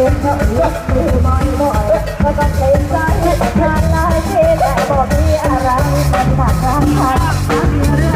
คอยเก็บเธอยกมือบ่อยบ่อยแล้วก็เกรงใจงานหลายที่แต่บอกมีอะไรเป็นขาดร้านทางเรื่อ